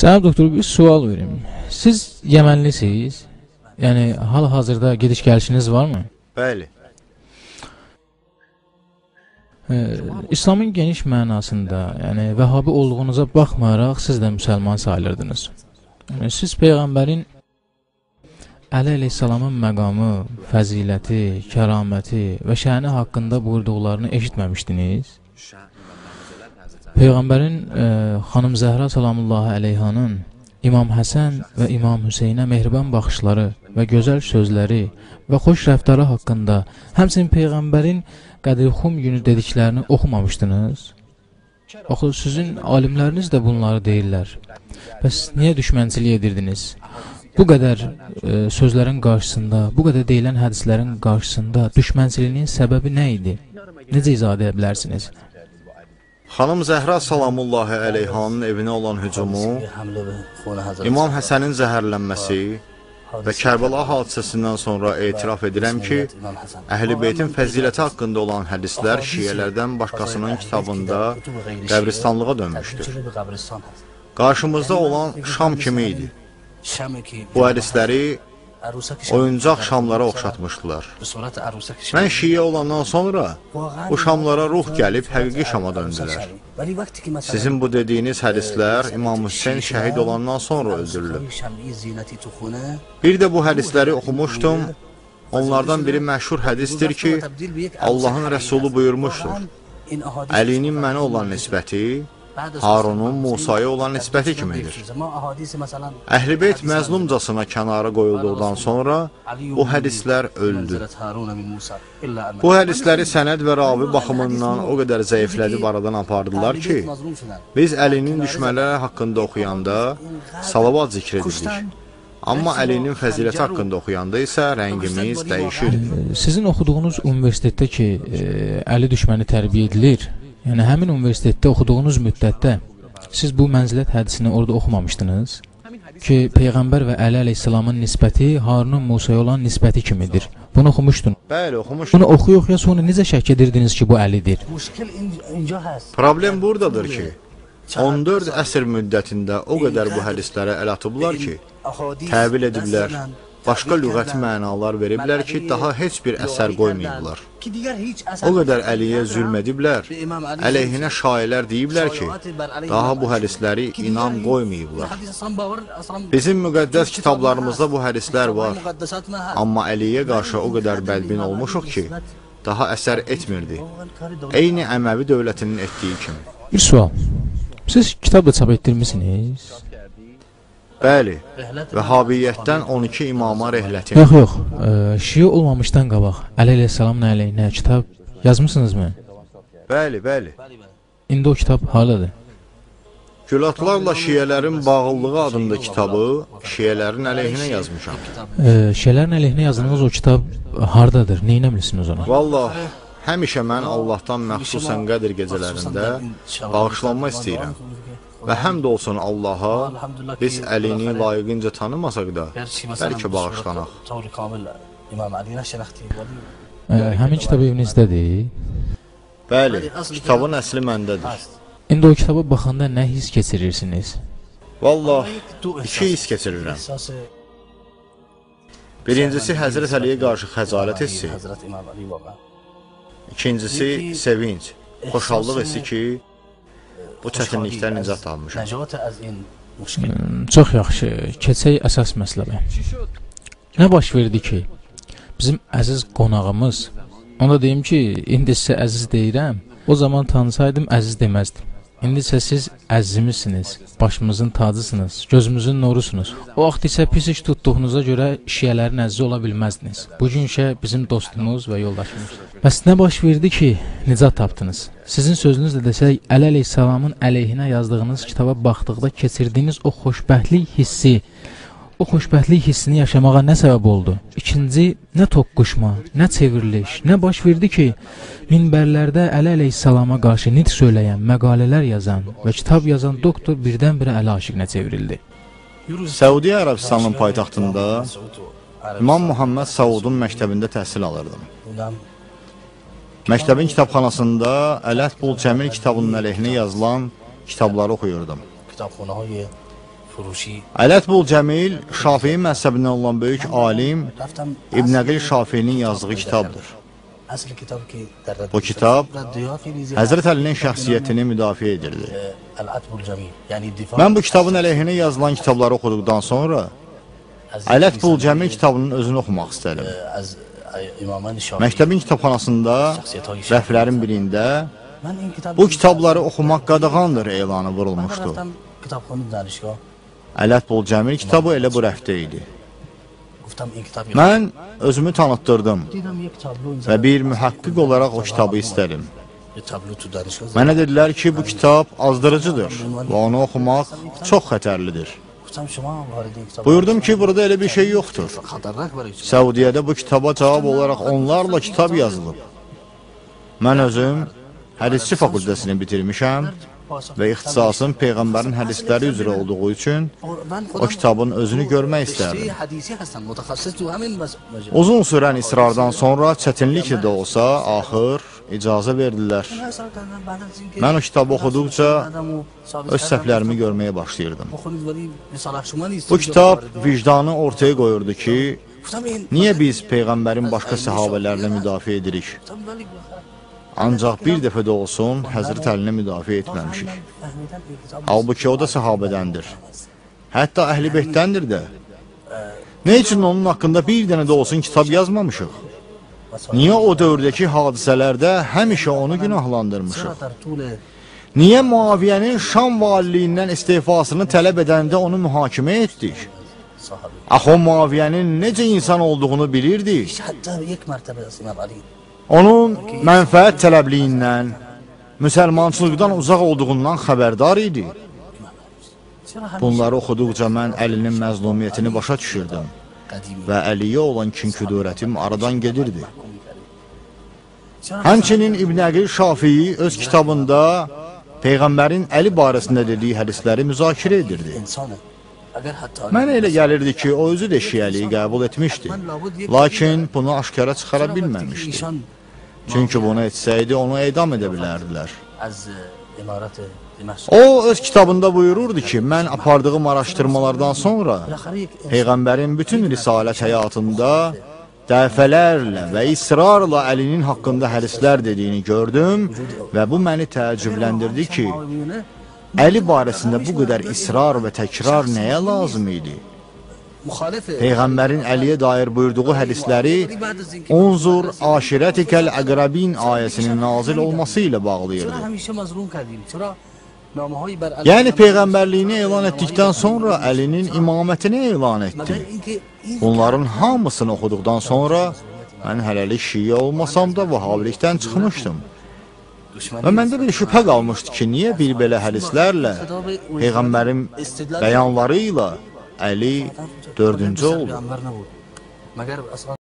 Cənab doktor, bir sual verim. Siz Yəmənlisiniz? Yəni hal-hazırda gediş-gəlişiniz varmı? Bəli. Ee, İslamın geniş mənasında, yəni Vəhabi olduğunuza baxmayaraq siz də müsəlman sayılırdınız. Yəni, siz peyğəmbərin Əli əleyhissalamın məqamı, fəziləti, kəraməti və şəni haqqında buyurduqlarını eşitməmişdiniz? Peyğəmbərin e, xanım Zəhra salamullahi əleyhanın İmam Həsən və İmam Hüseynə mehriban baxışları və gözəl sözləri və xoş rəftarı haqqında, həmçinin peyğəmbərin Qədirxum günü dediklərini oxumamışdınız? Axı sizin alimləriniz də bunları deyirlər. Bəs niyə düşmənçilik edirdiniz? Bu qədər e, sözlərin qarşısında, bu qədər deyilən hədislərin qarşısında düşmənçiliyin səbəbi nə idi? Necə izah edə bilərsiniz? Xanım Zəhra salamullahi əleyhanın evinə olan hücumu, İmam Həsənin zəhərlənməsi və Kərbəla hadisəsindən sonra etiraf edirəm ki, Əhl-i Beytin fəziləti haqqında olan hədislər şiyələrdən başqasının kitabında qəbristanlığa dönmüşdür. Qarşımızda olan Şam kimi idi. Bu hədisləri oyuncaq şamlara oxşatmışdılar. Mən şiyə olandan sonra bu şamlara ruh gəlib həqiqi şama döndülər. Sizin bu dediyiniz hədislər İmam Hüseyin şəhid olandan sonra öldürülüb. Bir də bu hədisləri oxumuşdum. Onlardan biri məşhur hədisdir ki, Allahın Rəsulu buyurmuşdur. Əlinin mənə olan nisbəti Harunun Musaya olan nisbəti kimidir. Əhl-i Beyt məzlumcasına kənara qoyulduqdan sonra bu hədislər öldü. Bu hədisləri sənəd və ravi baxımından o qədər zəiflədib aradan apardılar ki, biz Əlinin düşmələri haqqında oxuyanda salavat zikr edirik. Amma Əlinin fəziləti haqqında oxuyanda isə rəngimiz dəyişir. Sizin oxuduğunuz universitetdə ki, e, Əli düşməni tərbiyə edilir, Yəni həmin universitetdə oxuduğunuz müddətdə siz bu mənzilət hədisini orada oxumamışdınız ki, peyğəmbər və Əli əleyhissalamın nisbəti Harunun Musaya olan nisbəti kimidir. Bunu oxumuşdun. Bəli, oxumuşdum. Bunu oxuya-oxuya sonra necə şək edirdiniz ki, bu Əlidir? Problem buradadır ki, 14 əsr müddətində o qədər bu hədislərə əl atıblar ki, təvil ediblər, başqa lüğəti mənalar veriblər ki, daha heç bir əsər qoymayıblar. O qədər Əliyə zülm ediblər, əleyhinə şairlər deyiblər ki, daha bu hədisləri inam qoymayıblar. Bizim müqəddəs kitablarımızda bu hədislər var, amma Əliyə qarşı o qədər bədbin olmuşuq ki, daha əsər etmirdi. Eyni Əməvi dövlətinin etdiyi kimi. Bir sual. Siz kitab da çap etdirmisiniz? Bəli, Vəhabiyyətdən 12 imama rəhləti. Yox, yox. E, şiə olmamışdan qabaq Əli əleyhissalamın əleyhinə kitab yazmısınızmı? Bəli, bəli. İndi o kitab hardadır? Külatlarla şiyələrin bağlılığı adında kitabı şiyələrin əleyhinə yazmışam. E, şiələrin əleyhinə yazdığınız o kitab hardadır? Nə etmisiniz ona? Vallah, həmişə mən Allahdan məxsusən qədir gecələrində bağışlanma istəyirəm. Və həmd olsun Allaha, biz əlini layiqincə tanımasaq da, bəlkə bağışlanaq. E, həmin kitab evinizdədir. Bəli, kitabın əsli məndədir. İndi o kitaba baxanda nə hiss keçirirsiniz? Vallah, iki his keçirirəm. Birincisi Həzrət Əliyə qarşı xəcalət hissi, ikincisi sevinç, xoşallıq hissi ki, bu çətinlikdən nicat almışam. Çox yaxşı. Keçək əsas məsələyə. Nə baş verdi ki, bizim əziz qonağımız, ona deyim ki, indi sizə əziz deyirəm, o zaman tanısaydım əziz deməzdim. İndi isə siz əzizimizsiniz, başımızın tacısınız, gözümüzün nurusunuz. O vaxt isə pis iş tutduğunuza görə şiyələrin əzizi ola bilməzdiniz. Bu gün isə bizim dostumuz və yoldaşımızdır. Bəs nə baş verdi ki, nicat tapdınız? Sizin sözünüzlə desək, Əli əleyhissalamın əleyhinə yazdığınız kitaba baxdıqda keçirdiyiniz o xoşbəxtlik hissi, o xoşbəxtlik hissini yaşamağa nə səbəb oldu? İkinci, nə toqquşma, nə çevriliş, nə baş verdi ki, minbərlərdə Əli əleyhissalama qarşı nitq söyləyən, məqalələr yazan və kitab yazan doktor birdən-birə Əli aşiqinə çevrildi. Səudiyyə Ərəbistanının paytaxtında İmam Muhammed Saudun məktəbində təhsil alırdım. Məktəbin kitabxanasında Ələt Bul Cəmil kitabının əleyhinə yazılan kitabları oxuyurdum. Ələt Bul Cəmil Şafii məhzəbindən olan böyük alim İbn Əqil Şafiinin yazdığı kitabdır. Bu kitab Həzrət Əlinin şəxsiyyətini müdafiə edirdi. Mən bu kitabın əleyhinə yazılan kitabları oxuduqdan sonra Ələt Bul Cəmil kitabının özünü oxumaq istədim. Məktəbin kitabxanasında rəflərin birində bu kitabları oxumaq qadağandır elanı vurulmuşdu. Ələfbol Cəmil kitabı elə bu rəfdə idi. Mən özümü tanıtdırdım və bir mühəqqiq olaraq o kitabı istədim. Mənə dedilər ki, bu kitab azdırıcıdır və onu oxumaq çox xətərlidir. Buyurdum ki, burada elə bir şey yoxdur. Səudiyyədə bu kitaba cavab olaraq onlarla kitab yazılıb. Mən özüm hədisçi fakültəsini bitirmişəm və ixtisasın Peyğəmbərin hədisləri üzrə olduğu üçün o kitabın özünü görmək istərdim. Uzun sürən isrardan sonra çətinliklə də olsa, axır icazə verdilər. Mən o kitabı oxuduqca öz səhvlərimi görməyə başlayırdım. Bu kitab vicdanı ortaya qoyurdu ki, niyə biz Peyğəmbərin başqa səhabələrini müdafiə edirik? Ancaq bir dəfə də olsun Həzrət Əlini müdafiə etməmişik. Halbuki o da sahabədəndir. Hətta əhl-i beytdəndir də. Nə üçün onun haqqında bir dənə də olsun kitab yazmamışıq? Niyə o dövrdəki hadisələrdə həmişə onu günahlandırmışıq? Niyə Muaviyyənin Şam valiliyindən istifasını tələb edəndə onu mühakimə etdik? Axı o Muaviyyənin necə insan olduğunu bilirdik onun mənfəət tələbliyindən, müsəlmançılıqdan uzaq olduğundan xəbərdar idi. Bunları oxuduqca mən Əlinin məzlumiyyətini başa düşürdüm və Əliyə olan kinküdurətim aradan gedirdi. Həmçinin İbn Əqil Şafii öz kitabında Peyğəmbərin Əli barəsində dediyi hədisləri müzakirə edirdi. Mənə elə gəlirdi ki, o özü də şiəliyi qəbul etmişdi, lakin bunu aşkara çıxara bilməmişdi. Çünki bunu etsəydi onu edam edə bilərdilər. O öz kitabında buyururdu ki, mən apardığım araşdırmalardan sonra Peyğəmbərin bütün risalət həyatında dəfələrlə və israrla əlinin haqqında hərislər dediyini gördüm və bu məni təəccübləndirdi ki, Əli barəsində bu qədər israr və təkrar nəyə lazım idi? Peyğəmbərin Əliyə dair buyurduğu hədisləri Unzur aşirətikəl əqrəbin ayəsinin nazil olması ilə bağlayırdı. Yəni peyğəmbərliyini elan etdikdən sonra Əlinin imamətini elan etdi. Bunların hamısını oxuduqdan sonra mən hələlik şiyə olmasam da vahabilikdən çıxmışdım. Və məndə bir şübhə qalmışdı ki, niyə bir belə hədislərlə, Peyğəmbərin bəyanları ilə Əli dördüncü oldu.